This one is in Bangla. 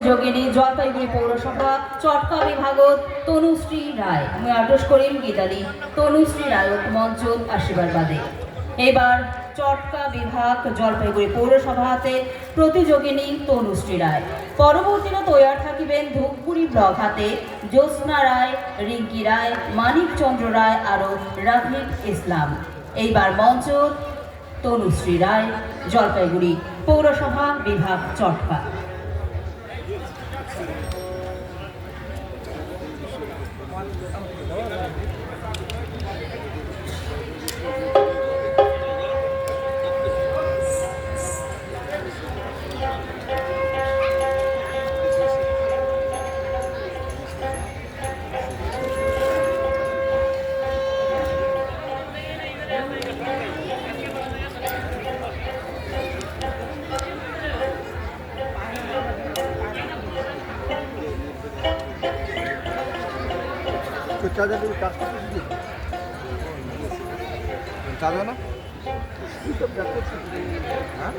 যোগিনী জলপাইগুড়ি পৌরসভা চটকা বিভাগত তনুশ্রী রায়। আমি আটস করিম, গীতালি। তনুশ্রী রায়ত মঞ্চ আশীর্বাদ বাদে এবার চটকা বিভাগ জলপাইগুড়ি পৌরসভাতে প্রতিযোগিনী তনুশ্রী রায়। পরবর্তীতে তৈয়ার থাকিবেন ধূপগুড়ি ব্লক হাতে। জ্যোৎস্না রায়, রিঙ্কি রায়, মানিক চন্দ্র রায় আরও রাফিক ইসলাম। এইবার মঞ্চ তনুশ্রী রায়, জলপাইগুড়ি পৌরসভা বিভাগ চটকা Thank you. তো চার্জার দেবে কাজ করতে দিদি চার্জ না তুই তো ব্র্যাক করছিস হ্যাঁ